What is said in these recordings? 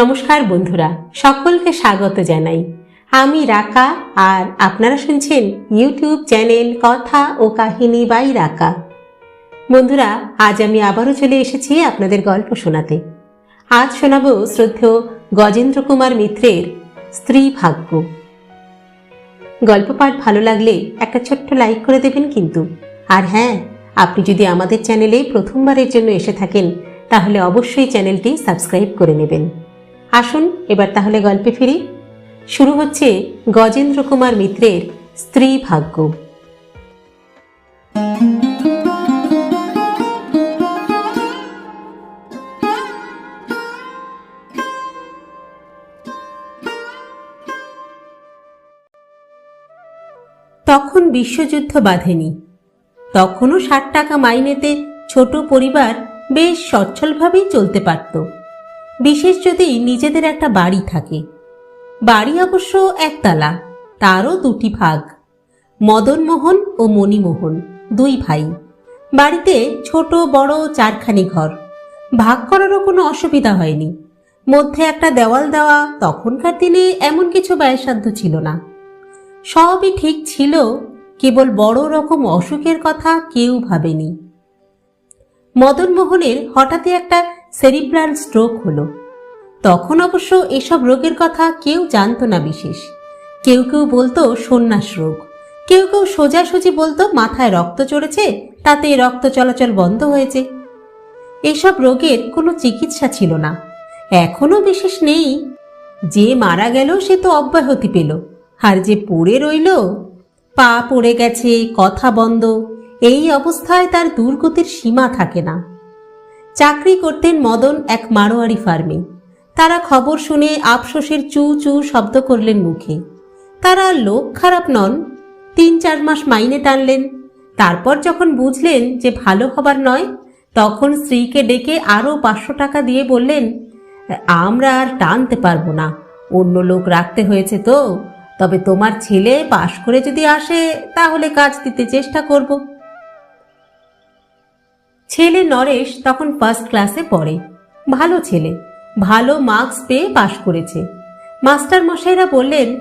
নমস্কার বন্ধুরা, সকলকে স্বাগত জানাই। আমি রাকা, আর আপনারা শুনছেন ইউটিউব চ্যানেল কথা ও কাহিনী বাই রাকা। বন্ধুরা, আজ আমি আবারও চলে এসেছি আপনাদের গল্প শোনাতে। আজ শোনাব শ্রদ্ধেয় গজেন্দ্র কুমার মিত্রের স্ত্রী ভাগ্য। গল্প পাঠ ভালো লাগলে একটা ছোট্ট লাইক করে দেবেন কিন্তু। আর হ্যাঁ আপনি যদি আমাদের চ্যানেলে প্রথমবারের জন্য এসে থাকেন, তাহলে অবশ্যই চ্যানেলটি সাবস্ক্রাইব করে নেবেন। আসুন, এবার তাহলে গল্পে ফিরি। শুরু হচ্ছে গজেন্দ্র কুমার মিত্রের স্ত্রী ভাগ্য। তখন বিশ্বযুদ্ধ বাঁধেনি। তখনও ষাট টাকা মাইনেতে ছোট পরিবার বেশ সচ্ছলভাবেই চলতে পারত। বিশেষ যদি নিজেদের একটা বাড়ি থাকে। বাড়ি অবশ্য একতলা, তারও দুটি ভাগ। মদনমোহন ও মণিমোহন, দুই ভাই। বাড়িতে ছোট, বড় চারখানি ঘর। ভাগ করারও কোনো অসুবিধা হয়নি। মধ্যে একটা দেওয়াল দেওয়া, তখনকার দিনে এমন কিছু ব্যয়সাধ্য ছিল না। সবই ঠিক ছিল, কেবল বড় রকম অসুখের কথা কেউ ভাবেনি। মদনমোহনের হঠাৎই একটা সেরিব্রাল স্ট্রোক হলো। তখন অবশ্য এসব রোগের কথা কেউ জানতো না বিশেষ। কেউ কেউ বলতো সন্ন্যাস রোগ। কেউ কেউ সোজাসুজি বলতো মাথায় রক্ত চড়েছে, তাতে রক্ত চলাচল বন্ধ হয়েছে। এসব রোগের কোনো চিকিৎসা ছিল না। এখনও বিশেষ নেই। যে মারা গেল, সে তো অব্যাহতি পেল। আর যে পড়ে রইল, পা পড়ে গেছে, কথা বন্ধ, এই অবস্থায় তার দুর্গতির সীমা থাকে না। চাকরি করতেন মদন এক মারোয়ারি ফার্মে। তারা খবর শুনে আফসোসের চু চু শব্দ করলেন মুখে। তারা লোক খারাপ নন, তিন চার মাস মাইনে টানলেন। তারপর যখন বুঝলেন যে ভালো হবার নয়, তখন স্ত্রীকে ডেকে আরও পাঁচশো টাকা দিয়ে বললেন, আমরা আর টানতে পারব না। অন্য লোক রাখতে হয়েছে তো। তবে তোমার ছেলে পাশ করে যদি আসে, তাহলে কাজ দিতে চেষ্টা করব। ছেলে নরেশ তখন ফার্স্ট ক্লাসে পড়ে। ভালো ছেলে, ভালো মার্কস পেয়ে পাশ করেছে। মাস্টার মশাইরা বললেন,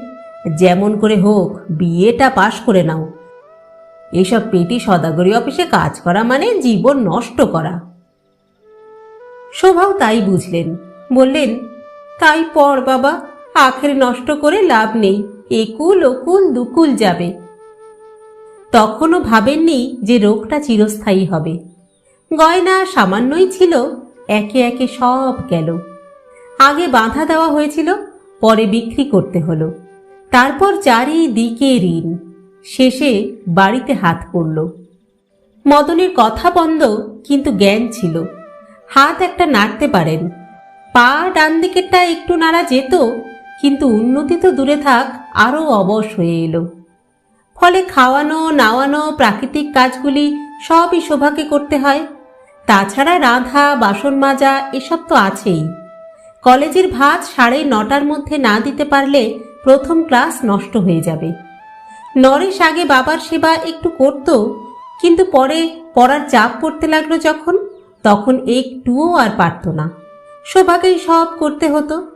যেমন করে হোক বিয়েটা পাশ করে নাও। এসব পেটি সদাগরি অফিসে কাজ করা মানে জীবন নষ্ট করা। শোভাও তাই বুঝলেন। বললেন, তাই পর বাবা, আখের নষ্ট করে লাভ নেই, একুল ওকুল দুকুল যাবে। তখনও ভাবেননি যে রোগটা চিরস্থায়ী হবে। গয়না সামান্যই ছিল, একে একে সব গেল। আগে বাঁধা দেওয়া হয়েছিল, পরে বিক্রি করতে হলো। তারপর চারিদিকে ঋণ। শেষে বাড়িতে হাত পড়ল। মদনের কথা বন্ধ, কিন্তু জ্ঞান ছিল। হাত একটা নাড়তে পারেন। পা ডান দিকেরটা একটু নাড়া যেত, কিন্তু উন্নতি তো দূরে থাক আরও অবশ হয়ে এলো। ফলে খাওয়ানো, নাওয়ানো, প্রাকৃতিক কাজগুলি সবই শোভাকে করতে হয়। তাছাড়া রাধা, বাসন মাজা, এসব তো আছেই। কলেজের ভাত সাড়ে নটার মধ্যে না দিতে পারলে প্রথম ক্লাস নষ্ট হয়ে যাবে। নরেশ আগে বাবার সেবা একটু করত, কিন্তু পরে পড়ার চাপ পড়তে লাগল যখন, তখন একটুও আর পারত না। শোভাকেই সব করতে হতো।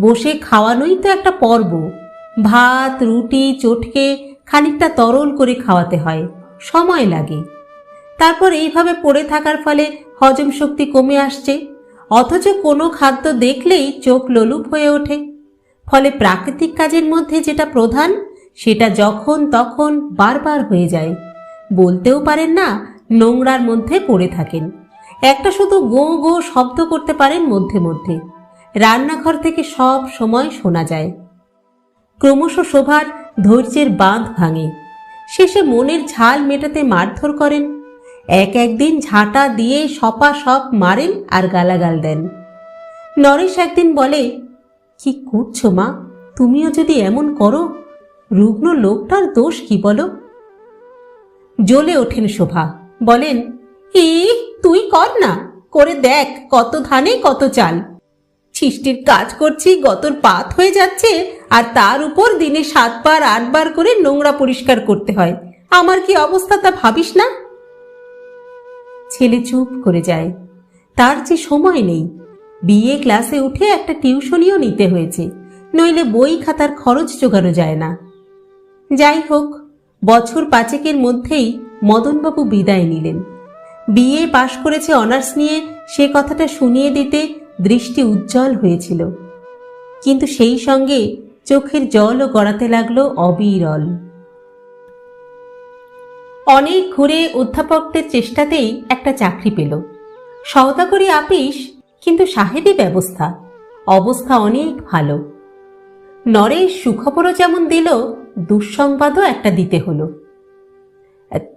বসে খাওয়ানোই তো একটা পর্ব। ভাত, রুটি, চটকে খানিকটা তরল করে খাওয়াতে হয়। সময় লাগে। তারপর এইভাবে পড়ে থাকার ফলে হজম শক্তি কমে আসছে। অথচ কোনো খাদ্য দেখলেই চোখ লোলুপ হয়ে ওঠে। ফলে প্রাকৃতিক কাজের মধ্যে যেটা প্রধান, সেটা যখন তখন বারবার হয়ে যায়। বলতেও পারেন না, নোংরার মধ্যে পড়ে থাকেন। একটা শুধু গো গো শব্দ করতে পারেন মধ্যে মধ্যে। রান্নাঘর থেকে সব সময় শোনা যায়। ক্রমশ শোভার ধৈর্যের বাঁধ ভাঙে। শেষে মনের ঝাল মেটাতে মারধর করেন। এক একদিন ঝাঁটা দিয়ে সপা সপ মারেন আর গালাগাল দেন। নরেশ একদিন বলে, কি করছ মা? তুমিও যদি এমন করো, রুগ্ন লোকটার দোষ কি বলো? জ্বলে ওঠেন শোভা, বলেন এ তুই কর না, করে দেখ কত ধানে কত চাল। ছিষ্টির কাজ করছি, গতর পাত হয়ে যাচ্ছে, আর তার উপর দিনে সাতবার, আটবার করে নোংরা পরিষ্কার করতে হয়। আমার কি অবস্থা তা ভাবিস না? ছেলে চুপ করে যায়। তার যে সময় নেই। বিয়ে ক্লাসে উঠে একটা টিউশনিও নিতে হয়েছে, নইলে বই খাতার খরচ জোগানো যায় না। যাই হোক, বছর পাঁচেকের মধ্যেই মদনবাবু বিদায় নিলেন। বিএ পাশ করেছে অনার্স নিয়ে সে কথাটা শুনিয়ে দিতে দৃষ্টি উজ্জ্বল হয়েছিল। কিন্তু সেই সঙ্গে চোখের জলও গড়াতে লাগল অবিরল। অনেক ঘুরে অধ্যাপকদের চেষ্টাতেই একটা চাকরি পেল। সওদাগরি আপিস, কিন্তু সাহেবী ব্যবস্থা। অবস্থা অনেক ভালো। নরেশ সুখবরও যেমন দিল, দুঃসংবাদও একটা দিতে হলো।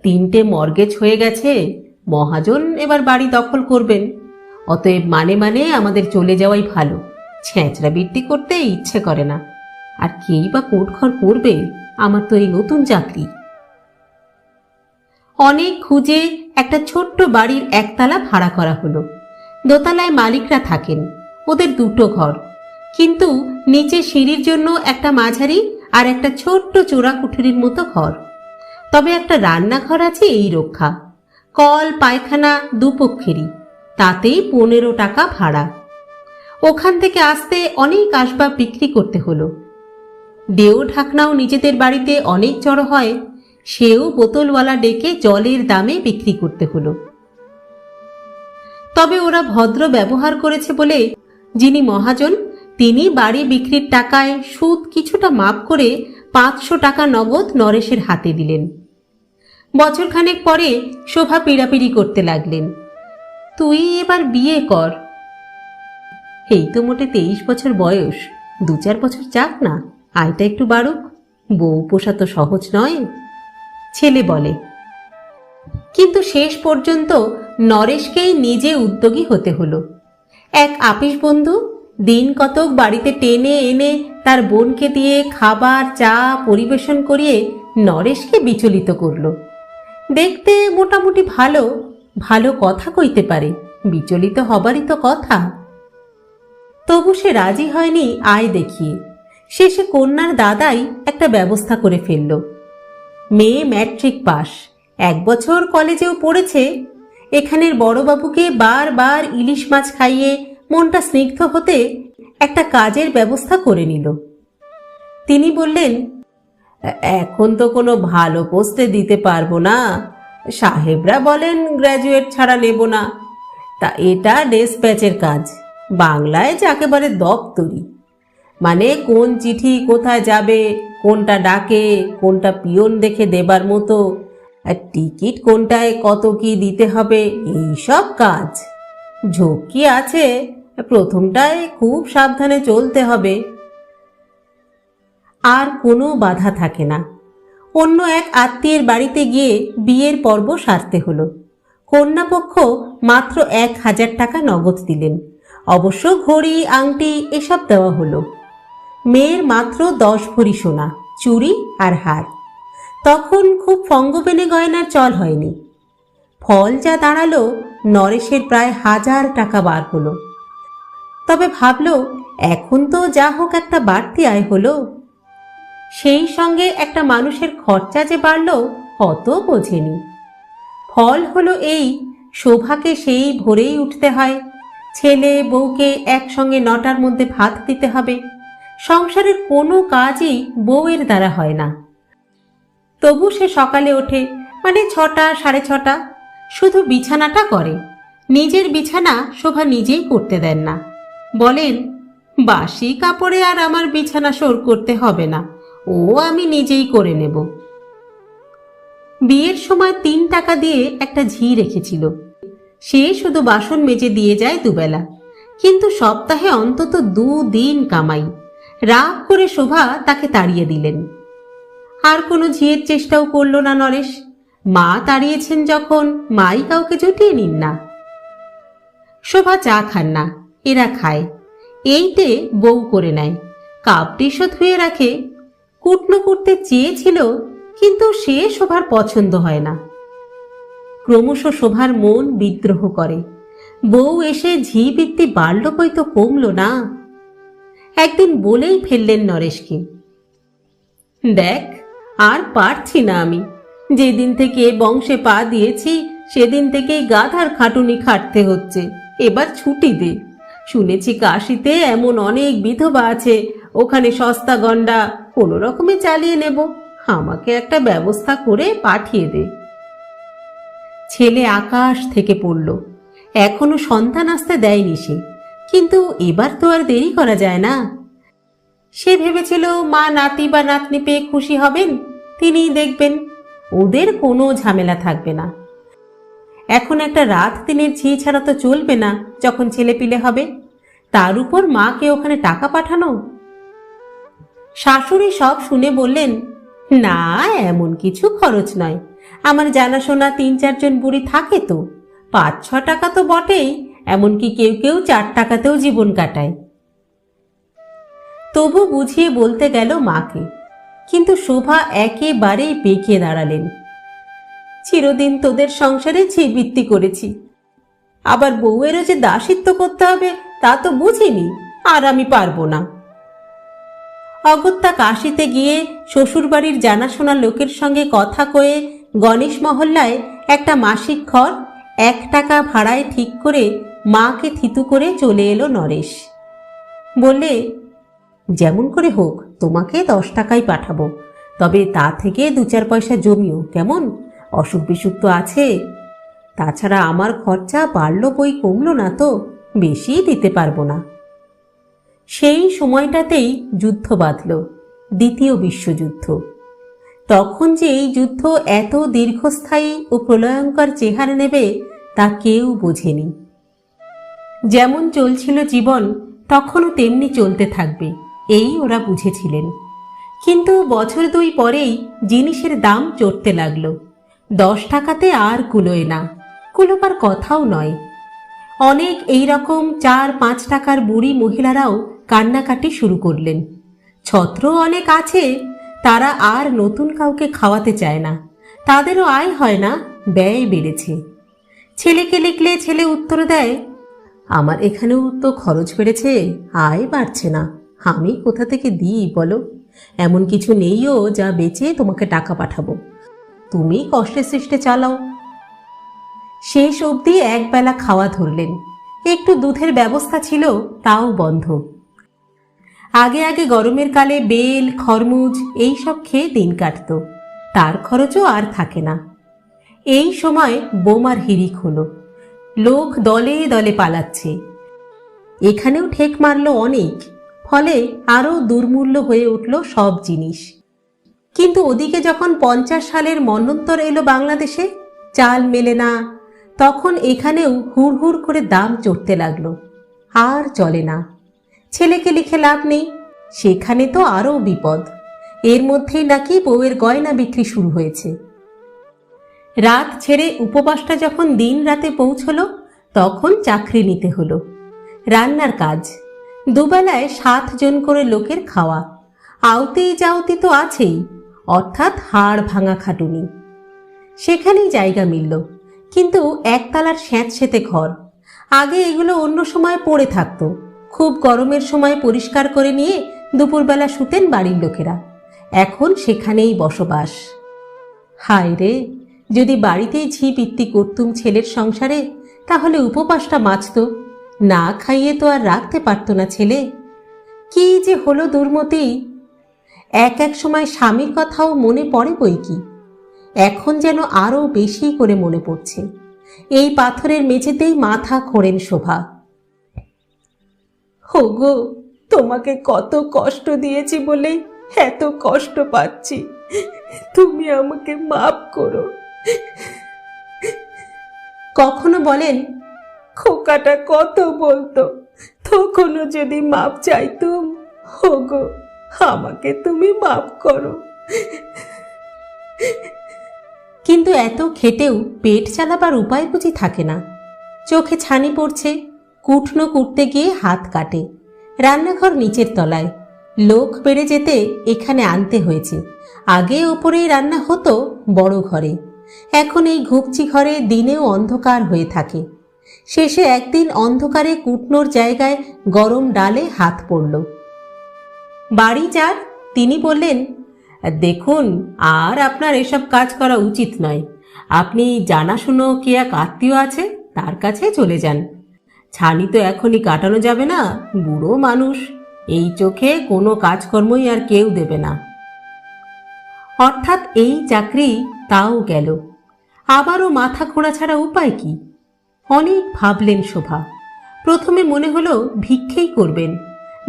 তিনটে মর্গেজ হয়ে গেছে, মহাজন এবার বাড়ি দখল করবেন। অতএব মানে মানে আমাদের চলে যাওয়াই ভালো। ছেঁচড়া বৃত্তি করতে ইচ্ছে করে না। আর কেই বা কোটঘর করবে, আমার তো এই নতুন চাকরি। অনেক খুঁজে একটা ছোট্ট বাড়ির একতলা ভাড়া করা হলো। দোতলায় মালিকরা থাকেন, ওদের দুটো ঘর। কিন্তু নিচে সিঁড়ির জন্য একটা মাঝারি আর একটা ছোট্ট চোরা কুঠুরির মতো ঘর। তবে একটা রান্নাঘর আছে এই রক্ষা। কল, পায়খানা দুপক্ষেরই, তাতেই পনেরো টাকা ভাড়া। ওখান থেকে আসতে অনেক আসবাব বিক্রি করতে হলো। ডেও ঢাকনাও নিজেদের বাড়িতে অনেক জড়ো হয়। সেও বোতলওয়ালা ডেকে জলের দামে বিক্রি করতে হলো। তবে ওরা ভদ্র ব্যবহার করেছে বলে যিনি মহাজন, তিনি বাড়ি বিক্রির টাকায় সুদ কিছুটা মাপ করে পাঁচশো টাকা নগদ নরেশের হাতে দিলেন। বছরখানেক পরে শোভা পিড়াপিড়ি করতে লাগলেন। তুই এবার বিয়ে কর। এই তো মোটে তেইশ বছর বয়স, দু চার বছর যাক না, আয়টা একটু বাড়ুক। বউ পোষা তো সহজ নয়। ছেলে বলে। কিন্তু শেষ পর্যন্ত নরেশকেই নিজে উদ্যোগী হতে হলো। এক আপিস বন্ধু দিন কতক বাড়িতে টেনে এনে তার বোনকে দিয়ে খাবার, চা পরিবেশন করিয়ে নরেশকে বিচলিত করল। দেখতে মোটামুটি ভালো ভালো কথা কইতে পারে, বিচলিত হবারই তো কথা। তবু সে রাজি হয়নি আয় দেখিয়ে। শেষে কন্যার দাদাই একটা ব্যবস্থা করে ফেলল। মেয়ে ম্যাট্রিক পাস। এক বছর কলেজেও পড়েছে। এখানের বড়বাবুকে বারবার ইলিশ মাছ খাইয়ে মনটা স্নিগ্ধ হতে একটা কাজের ব্যবস্থা করে নিল। তিনি বললেন, এখন তো কোনো ভালো পোস্টে দিতে পারব না। সাহেবরা বলেন, গ্র্যাজুয়েট ছাড়া নেব না। তা এটা ডেসপ্যাচের কাজ। বাংলায় যাকেবারে দপ্তরি। মানে কোন চিঠি কোথায় যাবে কোনটা ডাকে, কোনটা পিয়ন দেখে দেবার মতো, আর টিকিট কোনটায় কত কি দিতে হবে, এই সব কাজ। ঝক্কি আছে, প্রথমটায় খুব সাবধানে চলতে হবে। আর কোনো বাধা থাকে না। অন্য এক আত্মীয়ের বাড়িতে গিয়ে বিয়ের পর্ব সারতে হলো। কন্যাপক্ষ মাত্র এক হাজার টাকা নগদ দিলেন। অবশ্য ঘড়ি, আংটি এসব দেওয়া হলো। মেয়ের মাত্র দশ ভরি সোনা, চুড়ি আর হার। তখন খুব ফঙ্গবেনে গয়নার চল হয়নি। ফল যা দাঁড়াল, নরেশের প্রায় হাজার টাকা বার হলো। তবে ভাবল, এখন তো যা হোক একটা বাড়তি আয় হলো। সেই সঙ্গে একটা মানুষের খরচা যে বাড়ল অত বোঝেনি। ফল হলো এই, শোভাকে সেই ভোরেই উঠতে হয়। ছেলে, বউকে একসঙ্গে নটার মধ্যে ভাত দিতে হবে। সংসারের কোনো কাজই বউয়ের দ্বারা হয় না। তবু সে সকালে ওঠে মানে ছটা, সাড়ে ছটা, শুধু বিছানাটা করে। নিজের বিছানা শোভা নিজেই করতে দেন না। বলেন, বাসি কাপড়ে আর আমার বিছানা সর করতে হবে না, ও আমি নিজেই করে নেব। বিয়ের সময় তিন টাকা দিয়ে একটা ঝি রেখেছিল। সে শুধু বাসন মেজে দিয়ে যায় দুবেলা। কিন্তু সপ্তাহে অন্তত দু দিন কামাই। রাগ করে শোভা তাকে তাড়িয়ে দিলেন। আর কোনো ঝিয়ের চেষ্টাও করল না নরেশ। মা তাড়িয়েছেন যখন, মাই কাউকে জুটিয়ে নিন না। শোভা চা খান না, এরা খায়। এইটে বউ করে নেয় কাপটিসও ধুয়ে রাখে। কুটনো করতে চেয়েছিল, কিন্তু সে শোভার পছন্দ হয় না। ক্রমশ শোভার মন বিদ্রোহ করে। বউ এসে ঝি বৃত্তি বাড়ল বই তো কমল না। একদিন বলেই ফেললেন নরেশকে। দেখ, আর পারছি না আমি। যেদিন থেকে বংশে পা দিয়েছি, সেদিন থেকেই গাধার খাটুনি খাটতে হচ্ছে। এবার ছুটি দে। শুনেছি কাশিতে এমন অনেক বিধবা আছে। ওখানে সস্তা গন্ডা কোনো রকমে চালিয়ে নেব। আমাকে একটা ব্যবস্থা করে পাঠিয়ে দে। ছেলে আকাশ থেকে পড়ল। এখনও সন্তান আসতে দেয়নি সে। কিন্তু এবার তো আর দেরি করা যায় না। সে ভেবেছিল, মা, নাতি বা নাতনি পেয়ে খুশি হবেন, তিনিই দেখবেন, ওদের কোনো ঝামেলা থাকবে না। এখন একটা রাত দিনের ঝি ছাড়া তো চলবে না, যখন ছেলে পিলে হবে। তার উপর মাকে ওখানে টাকা পাঠানো? শাশুড়ি সব শুনে বললেন, না, এমন কিছু খরচ নয়। আমার জানাশোনা তিন চারজন বুড়ি থাকে তো পাঁচ ছ টাকা তো বটেই। এমনকি কেউ কেউ চার টাকাতেও জীবন কাটায়। তবু বুঝিয়ে বলতে গেল মাকে, কিন্তু শোভা একেবারেই বেঁকে দাঁড়ালেন। চিরদিন তোদের সংসারে ছিবৃত্তি করেছি। আবার বউয়েরও যে দাসিত্ব করতে হবে, তা তো বুঝিনি, আর আমি পারব না। অগত্যা কাশিতে গিয়ে শ্বশুরবাড়ির জানাশোনা লোকের সঙ্গে কথা কয়ে গণেশ মহল্লায় একটা মাসিক ঘর এক টাকা ভাড়ায় ঠিক করে মাকে থিতু করে চলে এলো নরেশ। বললে, যেমন করে হোক, তোমাকে দশ টাকাই পাঠাবো। তবে তা থেকে দু চার পয়সা জমিও, কেমন? অসুখ বিসুখ তো আছে। তাছাড়া আমার খরচা বাড়লো বই কমলো না তো, বেশি দিতে পারব না। সেই সময়টাতেই যুদ্ধ বাঁধল, দ্বিতীয় বিশ্বযুদ্ধ। তখন যে এই যুদ্ধ এত দীর্ঘস্থায়ী ও প্রলয়ঙ্কর চেহারা নেবে তা কেউ বোঝেনি। যেমন চলছিল জীবন, তখনও তেমনি চলতে থাকবে, এই ওরা বুঝেছিলেন। কিন্তু বছর দুই পরেই জিনিসের দাম চড়তে লাগল। দশ টাকাতে আর কুলোয় না কুলোবার কথাও নয়। অনেক এই রকম চার পাঁচ টাকার বুড়ি মহিলারাও কান্নাকাটি শুরু করলেন। ছত্র অনেক আছে, তারা আর নতুন কাউকে খাওয়াতে চায় না, তাদেরও আয় হয় না, ব্যয় বেড়েছে। ছেলেকে লিখলে ছেলে উত্তর দেয় আমার এখানেও তো খরচ বেড়েছে, আয় বাড়ছে না। আমি কোথা থেকে দিই, বলো? এমন কিছু নেইও যা বেচে তোমাকে টাকা পাঠাবো। তুমি কষ্টে সৃষ্টে চালাও। শেষ অবধি একবেলা খাওয়া ধরলেন। একটু দুধের ব্যবস্থা ছিল, তাও বন্ধ। আগে আগে গরমের কালে বেল, খরমুজ এই সব খেয়ে দিন কাটত। তার খরচও আর থাকে না। এই সময় বোমার হিরিক হলো। লোক দলে দলে পালাচ্ছে। এখানেও ঠেক মারল অনেক, ফলে আরও দুর্মূল্য হয়ে উঠল সব জিনিস। কিন্তু ওদিকে যখন পঞ্চাশ সালের মন্বন্তর এলো বাংলাদেশে, চাল মেলে না, তখন এখানেও হুড় হুড় করে দাম চড়তে লাগল। আর চলে না। ছেলেকে লিখে লাভ নেই, সেখানে তো আরও বিপদ। এর মধ্যেই নাকি বউয়ের গয়না বিক্রি শুরু হয়েছে। রাত ছেড়ে উপবাসটা যখন দিন রাতে পৌঁছলো, তখন চাকরি নিতে হলো। রান্নার কাজ। দুবেলায় সাত জন করে লোকের খাওয়া। আওতেই যাওতি তো আছেই, অর্থাৎ হাড় ভাঙা খাটুনি। সেখানেই জায়গা মিলল, কিন্তু একতলার স্যাঁতসেতে ঘর। আগে এগুলো অন্য সময় পড়ে থাকতো। খুব গরমের সময় পরিষ্কার করে নিয়ে দুপুরবেলা শুতেন বাড়ির লোকেরা। এখন সেখানেই বসবাস। হায় রে যদি বাড়িতেই ঝি পিত্তি করতুম ছেলের সংসারে, তাহলে উপবাসটা বাঁচত না খাইয়ে তো আর রাখতে পারত না ছেলে। কি যে হলো দুর্মতি? এক এক সময় স্বামীর কথাও মনে পড়ে বই কি? এখন যেন আরও বেশি করে মনে পড়ছে। এই পাথরের মেঝেতেই মাথা খোঁড়েন শোভা। হোগো তোমাকে কত কষ্ট দিয়েছি বলে এত কষ্ট পাচ্ছি। তুমি আমাকে মাফ করো। কখনো বলেন, খোকাটা কত বলতো, তখনও যদি মাপ চাইতুম হোগো আমাকে তুমি মাপ করো। কিন্তু এত খেটেও পেট চালাবার উপায় বুঝি থাকে না। চোখে ছানি পড়ছে, কুটনো কুটতে গিয়ে হাত কাটে। রান্নাঘর নিচের তলায়। লোক বেড়ে যেতে এখানে আনতে হয়েছে। আগে ওপরেই রান্না হতো বড় ঘরে। এখন এই ঘুপচি ঘরে দিনেও অন্ধকার হয়ে থাকে। শেষে একদিন অন্ধকারে কুটনোর জায়গায় গরম ডালে হাত পড়ল। বাড়ি যার তিনি বললেন, দেখুন, আর আপনার এসব কাজ করা উচিত নয়। আপনি জানাশুনো কে এক আত্মীয় আছে, তার কাছে চলে যান। ছানি তো এখনই কাটানো যাবে না, বুড়ো মানুষ। এই চোখে কোনো কাজকর্মই আর কেউ দেবে না। অর্থাৎ এই চাকরি তাও গেল। আবারও মাথা খোঁড়া ছাড়া উপায় কি? অনেক ভাবলেন শোভা। প্রথমে মনে হলো ভিক্ষেই করবেন।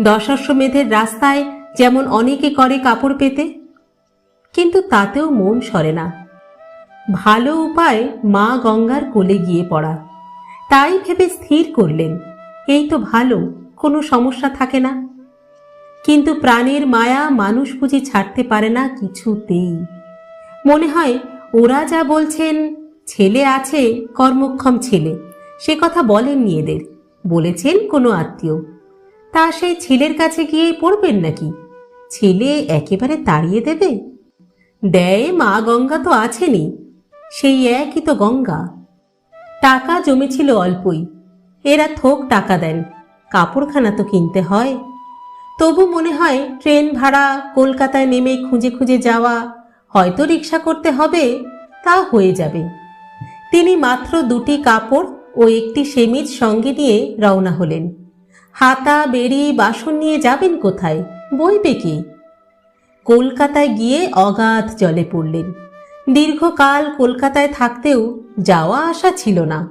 দশাশ্বমেধের রাস্তায় যেমন অনেকে করে কাপড় পেতে, কিন্তু তাতেও মন সরে না। ভালো উপায় মা গঙ্গার কোলে গিয়ে পড়া। তাই ভেবে স্থির করলেন। এই তো ভালো, কোনো সমস্যা থাকে না। কিন্তু প্রাণের মায়া মানুষ বুঝি ছাড়তে পারে না কিছুতেই। মনে হয় ওরা যা বলছেন, ছেলে আছে, কর্মক্ষম ছেলে, সে কথা বলেননি এদের, বলেছেন কোনো আত্মীয়। তা সেই ছেলের কাছে গিয়েই পড়বেন নাকি? ছেলে একেবারে তাড়িয়ে দেবে? দেয়, মা গঙ্গা তো আছেনি সেই একই তো গঙ্গা। টাকা জমেছিল অল্পই, এরা থোক টাকা দেন, কাপড়খানা তো কিনতে হয়। তবু মনে হয় ট্রেন ভাড়া, কলকাতায় নেমে খুঁজে খুঁজে যাওয়া, হয়তো রিক্সা করতে হবে, তা হয়ে যাবে। তিনি মাত্র দুটি কাপড় ও একটি সেমিজ সঙ্গে নিয়ে রওনা হলেন। হাতা, বেড়ি, বাসন নিয়ে যাবেন কোথায়? বইবে কি? কলকাতায় গিয়ে অগাধ জলে পড়লেন। দীর্ঘকাল কলকাতায় থাকতেও যাওয়া আসা ছিল না।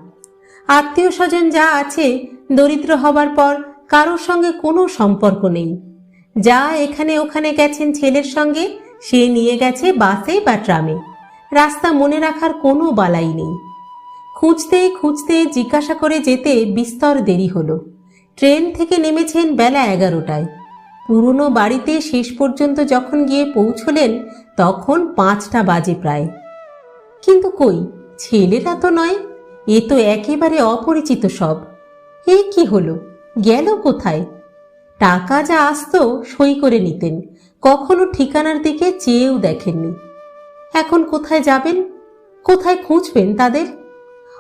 আত্মীয় স্বজন যা আছে, দরিদ্র হবার পর কারোর সঙ্গে কোনো সম্পর্ক নেই। যা এখানে ওখানে গেছেন ছেলের সঙ্গে, সে নিয়ে গেছে বাসে বা ট্রামে। রাস্তা মনে রাখার কোনো বালাই নেই। খুঁজতে খুঁজতে জিজ্ঞাসা করে যেতে বিস্তর দেরি হলো। ট্রেন থেকে নেমেছেন বেলা এগারোটায়। পুরনো বাড়িতে শেষ পর্যন্ত যখন গিয়ে পৌঁছলেন, তখন পাঁচটা বাজে প্রায়। কিন্তু কই, ছেলেরা তো নয়, এ তো একেবারে অপরিচিত সব। এ কি হলো? গেল কোথায়? টাকা যা আসতো সই করে নিতেন। কখনো ঠিকানার দিকে চেয়েও দেখেননি। এখন কোথায় যাবেন? কোথায় খুঁজবেন তাদের?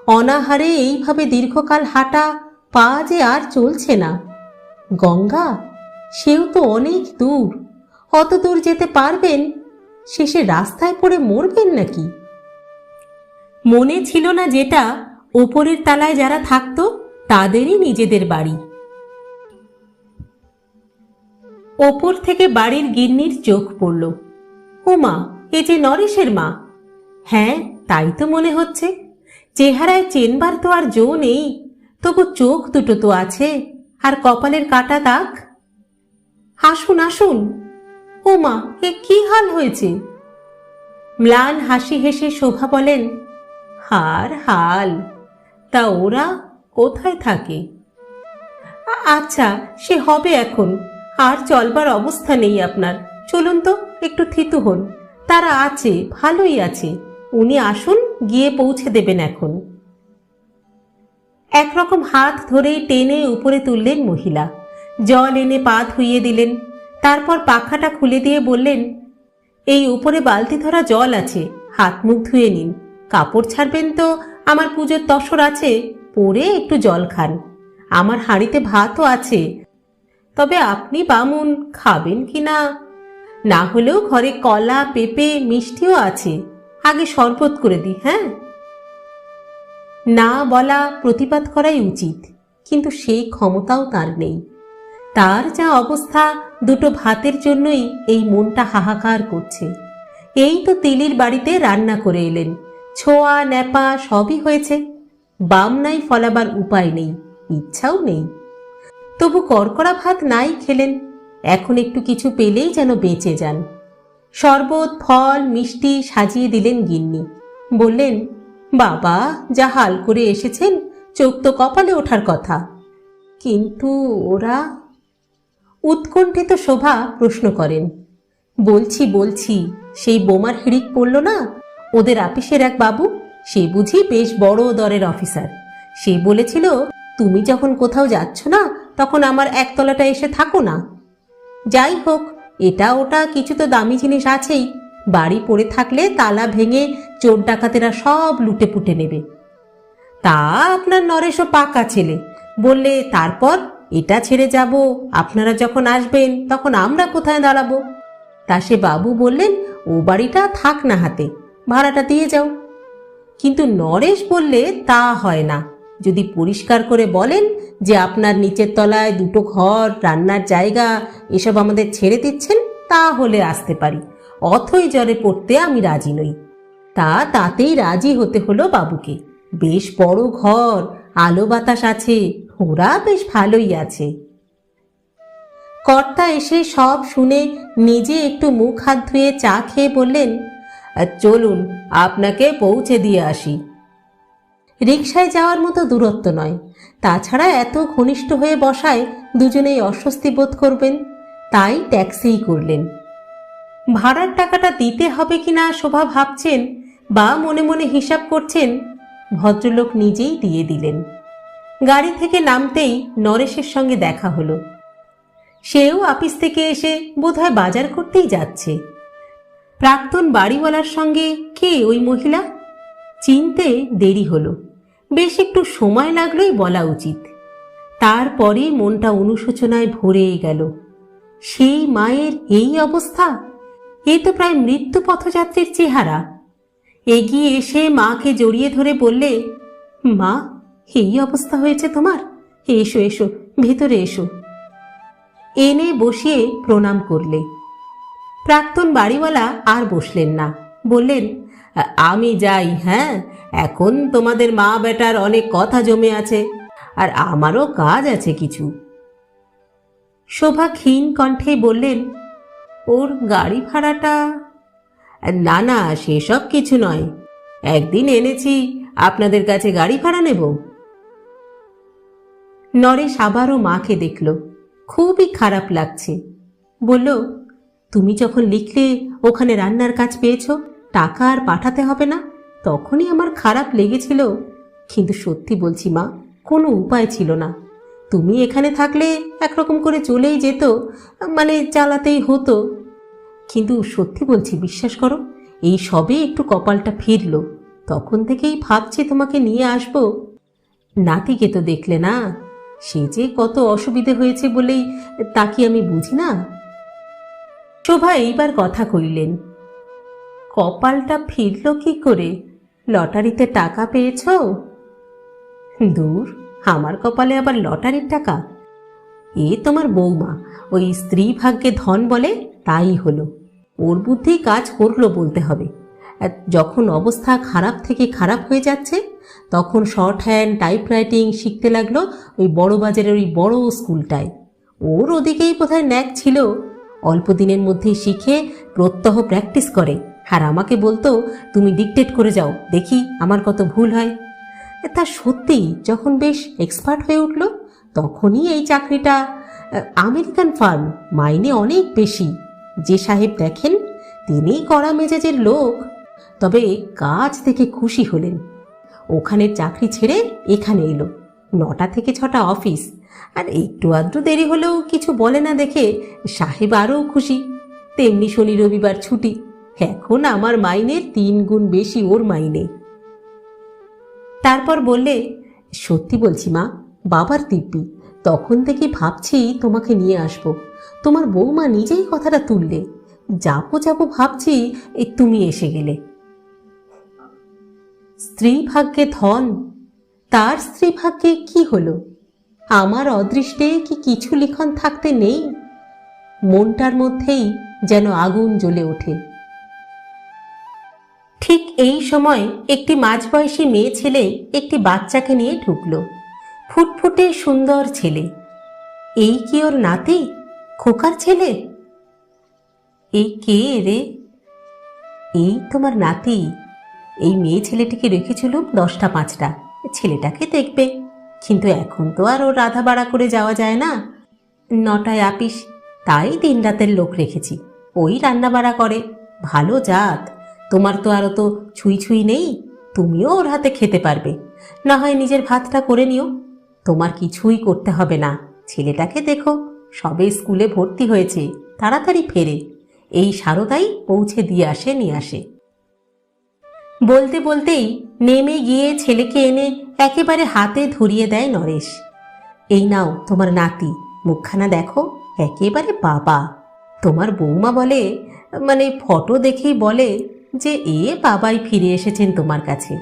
অনাহারে এইভাবে দীর্ঘকাল হাঁটা পা যে আর চলছে না। গঙ্গা? সেও তো অনেক দূর। অত দূর যেতে পারবেন? শেষে রাস্তায় পড়ে মরবেন নাকি? মনে ছিল না যেটা ওপরের তালায় যারা থাকতো, তাদেরই নিজেদের বাড়ি। ওপর থেকে বাড়ির গিন্নির চোখ পড়ল। ও মা এ যে নরেশের মা! হ্যাঁ তাই তো মনে হচ্ছে। চেহারায় চেনবার তো আর জো নেই। তবু চোখ দুটো তো আছে। আর কপালের কাটা দাগ? আসুন আসুন। ও মা এ কি হাল হয়েছে? ম্লান হাসি হেসে শোভা বলেন, হার হাল, তা ওরা কোথায় থাকে? আচ্ছা সে হবে এখন। আর চলবার অবস্থা নেই আপনার। চলুন তো, একটু থিতু হন। তারা আছে, ভালোই আছে। উনি আসুন, গিয়ে পৌঁছে দেবেন এখন। একরকম হাত ধরেই টেনে উপরে তুললেন মহিলা। জল এনে পা ধুইয়ে দিলেন। তারপর পাখাটা খুলে দিয়ে বললেন, এই উপরে বালতি ধরা জল আছে, হাত মুখ ধুয়ে নিন। কাপড় ছাড়বেন তো, আমার পুজোর তসর আছে, পরে একটু জল খান। আমার হাঁড়িতে ভাতও আছে তবে আপনি বামুন খাবেন কি না না হলেও ঘরে কলা, পেঁপে, মিষ্টিও আছে। আগে শরবত করে দিই হ্যাঁ? না বলা প্রতিবাদ করাই উচিত, কিন্তু সেই ক্ষমতাও তার নেই। তার যা অবস্থা, দুটো ভাতের জন্যই এই মনটা হাহাকার করছে। এই তো তিলির বাড়িতে রান্না করে এলেন। ছোঁয়া, ন্যাপা সবই হয়েছে। বাম নাই ফলাবার উপায় নেই, ইচ্ছাও নেই। তবু কড়কড়া ভাত নাই খেলেন। এখন একটু কিছু পেলেই যেন বেঁচে যান। শরবত, ফল, মিষ্টি সাজিয়ে দিলেন গিন্নি। বললেন, বাবা, যা হাল করে এসেছেন, চোখ তো কপালে ওঠার কথা। কিন্তু ওরা উৎকণ্ঠিত শোভা প্রশ্ন করেন। বলছি বলছি, সেই বোমার হিড়িক পড়ল না? ওদের আপিসের এক বাবু, সে বুঝি বেশ বড় দরের অফিসার। সে বলেছিল, তুমি যখন কোথাও যাচ্ছ না তখন আমার একতলাটা এসে থাকো না। যাই হোক, এটা ওটা কিছু তো দামি জিনিস আছেই। বাড়ি পড়ে থাকলে তালা ভেঙে চোর ডাকাতেরা সব লুটে পুটে নেবে। তা আপনার নরেশও পাকা ছেলে। বললে, তারপর এটা ছেড়ে যাব। আপনারা যখন আসবেন, তখন আমরা কোথায় দাঁড়াবো? তা সে বাবু বললেন, ও বাড়িটা থাক না হাতে, ভাড়াটা দিয়ে যাও। কিন্তু নরেশ বললে, তা হয় না। যদি পরিষ্কার করে বলেন যে আপনার নিচের তলায় দুটো ঘর, রান্নার জায়গা এসব আমাদের ছেড়ে দিচ্ছেন, তাহলে আসতে পারি। অথই জ্বরে পড়তে আমি রাজি নই। তা তাতেই রাজি হতে হলো বাবুকে। বেশ বড় ঘর, আলো বাতাস আছে, ওরা বেশ ভালোই আছে। কর্তা এসে সব শুনে নিজে একটু মুখ হাত ধুয়ে চা খেয়ে বললেন, চলুন, আপনাকে পৌঁছে দিয়ে আসি। রিকশায় যাওয়ার মতো দূরত্ব নয়। তাছাড়া এত ঘনিষ্ঠ হয়ে বসায় দুজনেই অস্বস্তি বোধ করবেন। তাই ট্যাক্সিই করলেন। ভাড়ার টাকাটা দিতে হবে কিনা শোভা ভাবছেন বা মনে মনে হিসাব করছেন, ভদ্রলোক নিজেই দিয়ে দিলেন। গাড়ি থেকে নামতেই নরেশের সঙ্গে দেখা হলো। সেও আপিস থেকে এসে বোধহয় বাজার করতেই যাচ্ছে। প্রাক্তন বাড়িওয়ালার সঙ্গে কে ওই মহিলা? চিনতে দেরি হলো। বেশ একটু সময় লাগলোই বলা উচিত। তারপরে মনটা অনুশোচনায় ভরে গেল। সেই মায়ের এই অবস্থা? এ তো প্রায় মৃত্যু পথযাত্রীর চেহারা। এগিয়ে এসে মাকে জড়িয়ে ধরে বললে, মা, এই অবস্থা হয়েছে তোমার? এসো এসো, ভেতরে এসো। এনে বসিয়ে প্রণাম করলে। প্রাক্তন বাড়িওয়ালা আর বসলেন না। বললেন আমি যাই হ্যাঁ? এখন তোমাদের মা বেটার অনেক কথা জমে আছে, আর আমারও কাজ আছে কিছু। শোভা ক্ষীণ কণ্ঠে বললেন, ওর গাড়ি ভাড়াটা? না না, সেসব কিছু নয়। একদিন এনেছি, আপনাদের কাছে গাড়ি ভাড়া নেব। নরেশ আবারও মাকে দেখল, খুবই খারাপ লাগছে। বলল, তুমি যখন লিখলে ওখানে রান্নার কাজ পেয়েছ, টাকা আর পাঠাতে হবে না? তখনই আমার খারাপ লেগেছিল। কিন্তু সত্যি বলছি মা, কোনো উপায় ছিল না। তুমি এখানে থাকলে একরকম করে চলেই যেত মানে চালাতেই হতো। কিন্তু সত্যি বলছি, বিশ্বাস করো, এই সবে একটু কপালটা ফিরল। তখন থেকেই ভাবছি তোমাকে নিয়ে আসব। নাতিকে তো দেখলে না, সে যে কত অসুবিধে হয়েছে বলেই তা কি আমি বুঝি না? শোভা এইবার কথা কইলেন, কপালটা ফিরল কি করে? লটারিতে টাকা পেয়েছ? দূর, আমার কপালে আবার লটারির টাকা। এ তোমার বৌমা, ওই স্ত্রী ভাগ্যে ধন বলে তাই হলো। ওর বুদ্ধি কাজ করল বলতে হবে। যখন অবস্থা খারাপ থেকে খারাপ হয়ে যাচ্ছে, তখন শর্ট হ্যান্ড টাইপরাইটিং শিখতে লাগল ওই বড় বাজারের ওই বড় স্কুলটায়। ওর ওদিকেই বোধহয় ন্যাক ছিল। অল্প দিনের মধ্যেই শিখে প্রত্যহ প্র্যাকটিস করে। আর আমাকে বলতো, তুমি ডিকটেট করে যাও, দেখি আমার কত ভুল হয়। তা সত্যি যখন বেশ এক্সপার্ট হয়ে উঠল, তখনই এই চাকরিটা আমেরিকান ফার্ম মাইনে অনেক বেশি। যে সাহেব দেখেন, তিনি কড়া মেজাজের লোক, তবে কাজ থেকে খুশি হলেন। ওখানের চাকরি ছেড়ে এখানে এলো, নটা থেকে ছটা অফিস। আর একটু আধটু দেরি হলেও কিছু বলে না দেখে সাহেব আরও খুশি। তেমনি শনি রবিবার ছুটি। এখন আমার মাইনের তিন গুণ বেশি ওর মাইনে। তারপর বললে, সত্যি বলছি মা, বাবার দিব্যি তখন থেকে ভাবছি তোমাকে নিয়ে আসব। তোমার বৌমা নিজেই কথাটা তুললে। যাব যাব ভাবছি এই তুমি এসে গেলে। স্ত্রী ভাগ্যে ধন, তার স্ত্রী ভাগ্যে কি হলো? আমার অদৃষ্টে কি কিছু লিখন থাকতে নেই? মনটার মধ্যেই যেন আগুন জ্বলে ওঠে। ঠিক এই সময় একটি মাঝবয়সী মেয়ে ছেলে একটি বাচ্চাকে নিয়ে ঢুকলো। ফুটফুটে সুন্দর ছেলে। এই কি ওর নাতি? খোকার ছেলে? এই কে রে? এই তোমার নাতি। এই মেয়ে ছেলেটিকে রেখেছিল দশটা পাঁচটা। ছেলেটাকে দেখবে। কিন্তু এখন তো আর ওর রাধা বাড়া করে যাওয়া যায় না। নটায় আপিস, তাই দিন রাতের লোক রেখেছি। ওই রান্না বাড়া করে। ভালো জাত। তোমার তো আরও তো ছুঁই ছুঁই নেই, তুমিও ওর হাতে খেতে পারবে। না হয় নিজের ভাতটা করে নিও। তোমার কিছুই করতে হবে না। ছেলেটাকে দেখো, সবে স্কুলে ভর্তি হয়েছে, তাড়াতাড়ি ফেরে। এই সারদাই পৌঁছে দিয়ে আসে, নিয়ে আসে। বলতে বলতেই নেমে গিয়ে ছেলেকে এনে একেবারে হাতে ধরিয়ে দেয় নরেশ। এই নাও তোমার নাতি, মুখখানা দেখো, একেবারে বাবা। তোমার বৌমা বলে মানে ফটো দেখেই বলে যে এ বাবাই ফিরে এসেছেন তোমার কাছে।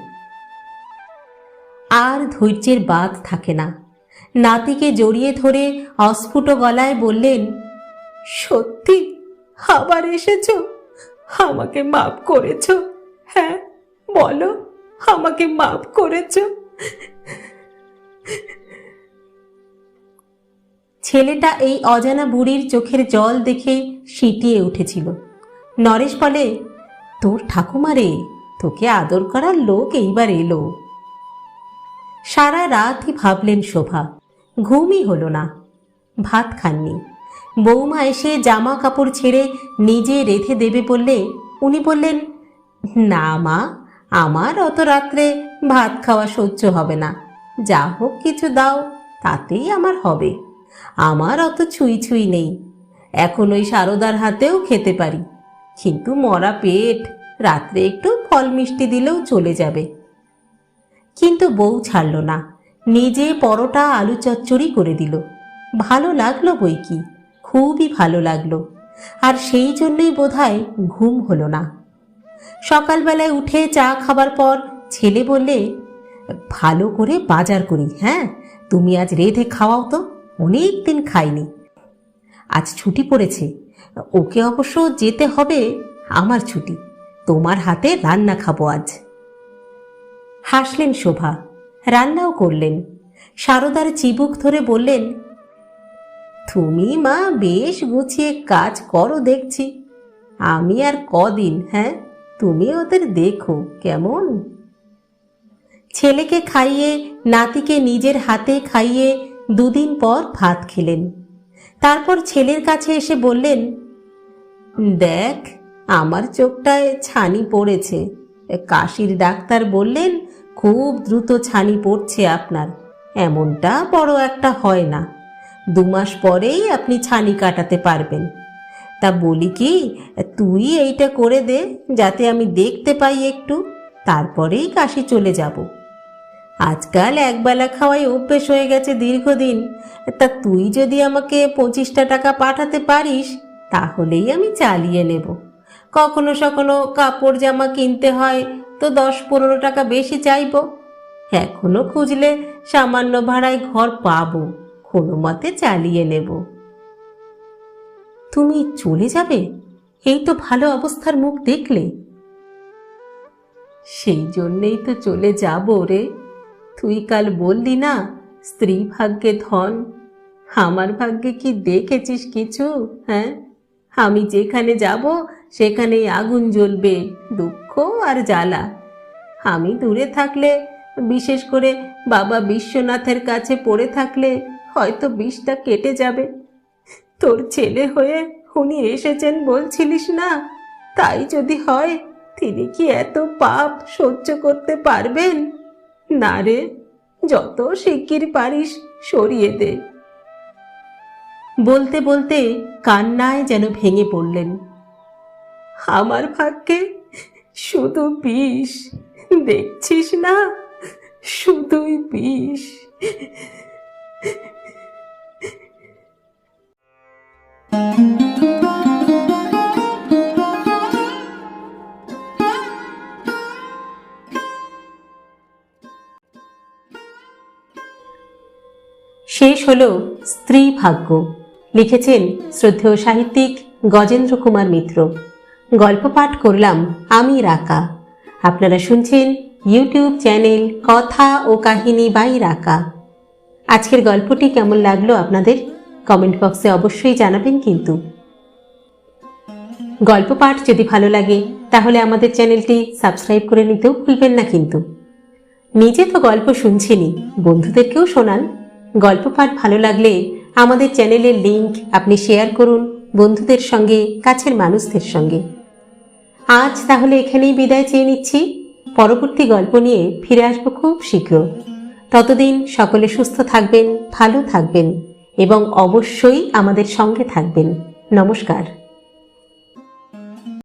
আর ধৈর্যের বাদ থাকে না। নাতিকে জড়িয়ে ধরে অস্ফুট গলায় বললেন, সত্যি, আবার এসেছ? আমাকে মাফ করেছ? হ্যাঁ বলো, আমাকে মাফ করেছ? ছেলেটা এই অজানা বুড়ির চোখের জল দেখে সিটিয়ে উঠেছিল। নরেশ বলে তোর ঠাকুমারে, তোকে আদর করার লোক এইবার এলো। সারা রাতই ভাবলেন শোভা, ঘুমই হলো না। ভাত খাননি। বৌমা এসে জামা কাপড় ছেড়ে নিজে রেধে দেবে বললে, উনি বললেন, না মা, আমার অত রাত্রে ভাত খাওয়া সহ্য হবে না। যা হোক কিছু দাও, তাতেই আমার হবে। আমার অত ছুঁই ছুঁই নেই। এখন ওই সারদার হাতেও খেতে পারি। কিন্তু মরা পেট। রাত্রে একটু ফল মিষ্টি দিলেও চলে যাবে। কিন্তু বউ ছাড়ল না। নিজে পরোটা, আলু চচ্চড়ি করে দিল। ভালো লাগল বই কি? খুবই ভালো লাগল। আর সেই জন্যই বোধহয় ঘুম হলো না। সকালবেলায় উঠে চা খাবার পর ছেলে বললে, ভালো করে বাজার করি হ্যাঁ? তুমি আজ রেধে খাওয়াও তো অনেক দিন খাইনি। আজ ছুটি পড়েছে ওকে অবশ্য যেতে হবে আমার ছুটি। তোমার হাতে রান্না খাব আজ। হাসলেন শোভা। রান্নাও করলেন। সারদার চিবুক ধরে বললেন, তুমি মা, বেশ গুছিয়ে কাজ করো দেখছি। আমি আর কদিন হ্যাঁ? তুমি ওদের দেখো, কেমন? ছেলেকে খাইয়ে, নাতিকে নিজের হাতে খাইয়ে দুদিন পর ভাত খেলেন। তারপর ছেলের কাছে এসে বললেন, দেখ, আমার চোখটায় ছানি পড়েছে। কাশির ডাক্তার বললেন, খুব দ্রুত ছানি পড়ছে আপনার। এমনটা বড় একটা হয় না। দু মাস পরেই আপনি ছানি কাটাতে পারবেন। তা বলি কি, তুই এইটা করে দে, যাতে আমি দেখতে পাই একটু। তারপরেই কাশি চলে যাব। আজকাল একবেলা খাওয়াই অভ্যেস হয়ে গেছে দীর্ঘদিন। তা তুই যদি আমাকে পঁচিশটা টাকা পাঠাতে পারিস, তাহলেই আমি চালিয়ে নেব। কখনো সখনো কাপড় জামা কিনতে হয়, তো দশ পনেরো টাকা বেশি চাইব। এখনও খুঁজলে সামান্য ভাড়ায় ঘর পাবো, কোনো মতে চালিয়ে নেব। তুমি চলে যাবে? এই তো ভালো অবস্থার মুখ দেখলে। সেই জন্যেই তো চলে যাব রে। তুই কাল বললি না, স্ত্রী ভাগ্যে ধন। আমার ভাগ্যে কি দেখেছিস কিছু হ্যাঁ? আমি যেখানে যাব, সেখানেই আগুন জ্বলবে, দুঃখ আর জ্বালা। আমি দূরে থাকলে, বিশেষ করে বাবা বিশ্বনাথের কাছে পড়ে থাকলে, হয়তো বিষটা কেটে যাবে। তোর ছেলে হয়ে উনি এসেছেন বলছিলিস না? তাই যদি হয়, তিনি কি এত পাপ সহ্য করতে পারবেন? না রে, যত শিগগির পারিস সরিয়ে দে। বলতে বলতে কান্নায় যেন ভেঙে পড়লেন। আমার ভাগ্যে শুধু বিষ, দেখছিস না? শুধুই বিষ। শেষ হল স্ত্রী ভাগ্য। লিখেছেন শ্রদ্ধেয় সাহিত্যিক গজেন্দ্র কুমার মিত্র। গল্প পাঠ করলাম আমি রাকা। আপনারা শুনছেন ইউটিউব চ্যানেল কথা ও কাহিনী বাই রাকা। আজকের গল্পটি কেমন লাগল আপনাদের? কমেন্ট বক্সে অবশ্যই জানাবেন কিন্তু। গল্প পাঠ যদি ভালো লাগে, তাহলে আমাদের চ্যানেলটি সাবস্ক্রাইব করে নিতেও ভুলবেন না কিন্তু। নিজে তো গল্প শুনছেনই, বন্ধুদেরকেও শোনান। গল্প পাঠ ভালো লাগলে আমাদের চ্যানেলের লিংক আপনি শেয়ার করুন বন্ধুদের সঙ্গে, কাছের মানুষদের সঙ্গে। আজ তাহলে এখানেই বিদায় চেয়ে নিচ্ছি। পরবর্তী গল্প নিয়ে ফিরে আসব খুব শীঘ্র। ততদিন সকলে সুস্থ থাকবেন, ভালো থাকবেন এবং অবশ্যই আমাদের সঙ্গে থাকবেন। নমস্কার।